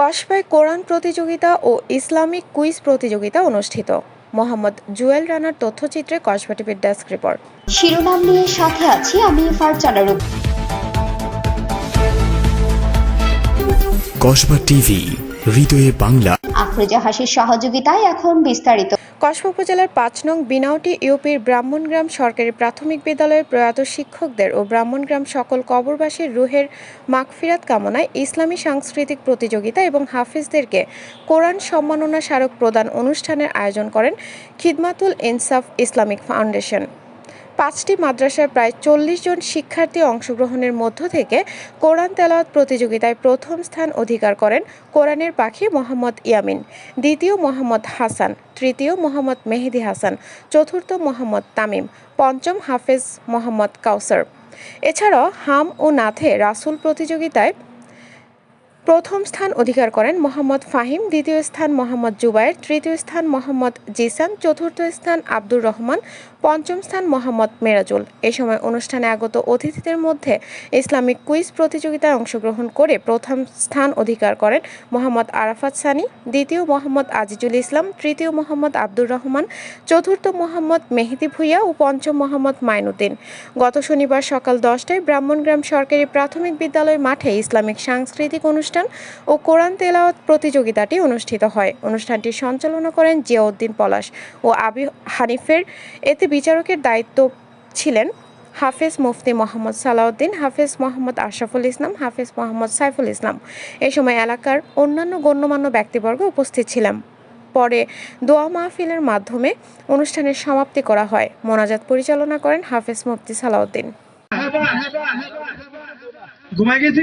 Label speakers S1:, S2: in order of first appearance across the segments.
S1: কসবায় কোরআন প্রতিযোগিতা ও Islamic quiz প্রতিযোগিতা অনুষ্ঠিত। মোহাম্মদ জুয়েল রানার তথ্যচিত্রে কসবা টিভির ডেস্ক রিপোর্ট।
S2: শিরোনাম নিয়ে সাথে আছি আমি ফারজানা রূপ
S3: কসবা টিভি হৃদয়ে বাংলা।
S2: আফরোজা হাসির সহযোগিতায় এখন বিস্তারিত।
S1: কসবা উপজেলার পাঁচ নং বিনাউটি ইউপির ব্রাহ্মণগ্রাম সরকারি প্রাথমিক বিদ্যালয়ের প্রয়াত শিক্ষকদের ও ব্রাহ্মণগ্রাম সকল কবরবাসীর রুহের মাগফিরাত কামনায় ইসলামী সাংস্কৃতিক প্রতিযোগিতা এবং হাফিজদেরকে কোরআন সম্মাননা স্মারক প্রদান অনুষ্ঠানের আয়োজন করেন খিদমাতুল ইনসাফ ইসলামিক ফাউন্ডেশন। পাঁচটি মাদ্রাসার প্রায় চল্লিশ জন শিক্ষার্থী অংশগ্রহণের মধ্য থেকে কোরআন তেলাওয়াত প্রতিযোগিতায় প্রথম স্থান অধিকার করেন কোরআনের পাখি মোহাম্মদ ইয়ামিন, দ্বিতীয় মোহাম্মদ হাসান, তৃতীয় মোহাম্মদ মেহেদি হাসান, চতুর্থ মোহাম্মদ তামিম, পঞ্চম হাফেজ মোহাম্মদ কাউসার। এছাড়াও হাম ও নাথে রাসুল প্রতিযোগিতায় প্রথম স্থান অধিকার করেন মোহাম্মদ ফাহিম, দ্বিতীয় স্থান মোহাম্মদ জুবায়ের, তৃতীয় স্থান মোহাম্মদ জিসান, চতুর্থ স্থান আব্দুর রহমান, পঞ্চম স্থান মোহাম্মদ মেরাজুল। এ সময় অনুষ্ঠানে আগত অতিথিদের মধ্যে ইসলামিক কুইজ প্রতিযোগিতায় অংশগ্রহণ করে প্রথম স্থান অধিকার করেন মোহাম্মদ আরাফাত সানি, দ্বিতীয় মোহাম্মদ আজিজুল ইসলাম, তৃতীয় মোহাম্মদ আব্দুর রহমান, চতুর্থ মোহাম্মদ মেহেদি ভুইয়া ও পঞ্চম মোহাম্মদ মাইনুদ্দিন। গত শনিবার সকাল দশটায় ব্রাহ্মণগ্রাম সরকারি প্রাথমিক বিদ্যালয় মাঠে ইসলামিক সাংস্কৃতিক অনুষ্ঠান ও কোরআন তেলাওয়াত প্রতিযোগিতাটি অনুষ্ঠিত হয়। অনুষ্ঠানটি সঞ্চালনা করেন জিয়াউদ্দিন পলাশ ও আবি হানিফের। এতে বিচারকের দায়িত্ব ছিলেন হাফেজ মুফতি মোহাম্মদ সালাউদ্দিন, হাফেজ মোহাম্মদ আশরাফুল ইসলাম, হাফেজ মোহাম্মদ সাইফুল ইসলাম। এ সময় এলাকার অন্যান্য গণ্যমান্য ব্যক্তিবর্গ উপস্থিত ছিলেন। পরে দোয়া মাহফিলের মাধ্যমে অনুষ্ঠানের সমাপ্তি করা হয়। মোনাজাত পরিচালনা করেন হাফেজ মুফতি সালাউদ্দিন।
S4: ঘুমাই গেছি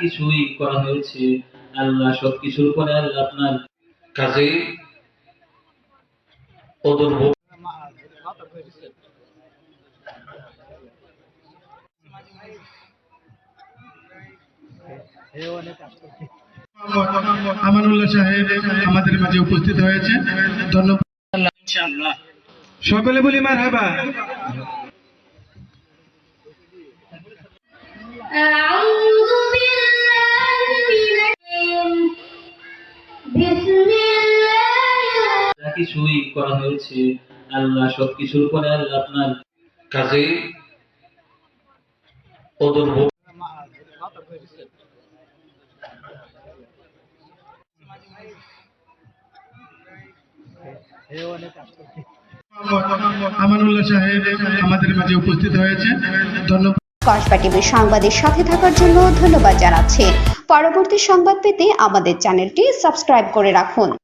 S5: কিছুই করা হয়েছে। আল্লাহ সবকিছুর পরে আল্লাহ আপনার কাজে
S4: সাহেব আমাদের মাঝে উপস্থিত হয়েছে। ধন্যবাদ। সকলে বলি
S6: মার
S5: হাবা কিছুই করা হয়েছে। আল্লাহ সবকিছুর পরে আল্লাহ আপনার কাজে ওদের
S4: আমানুল্লাহ সাহেব আমাদের মাঝে উপস্থিত হয়েছে। ধন্যবাদ।
S2: কসবা টিভির সংবাদের সাথে থাকার জন্য ধন্যবাদ জানাচ্ছি। পরবর্তী সংবাদ পেতে আমাদের চ্যানেলটি সাবস্ক্রাইব করে রাখুন।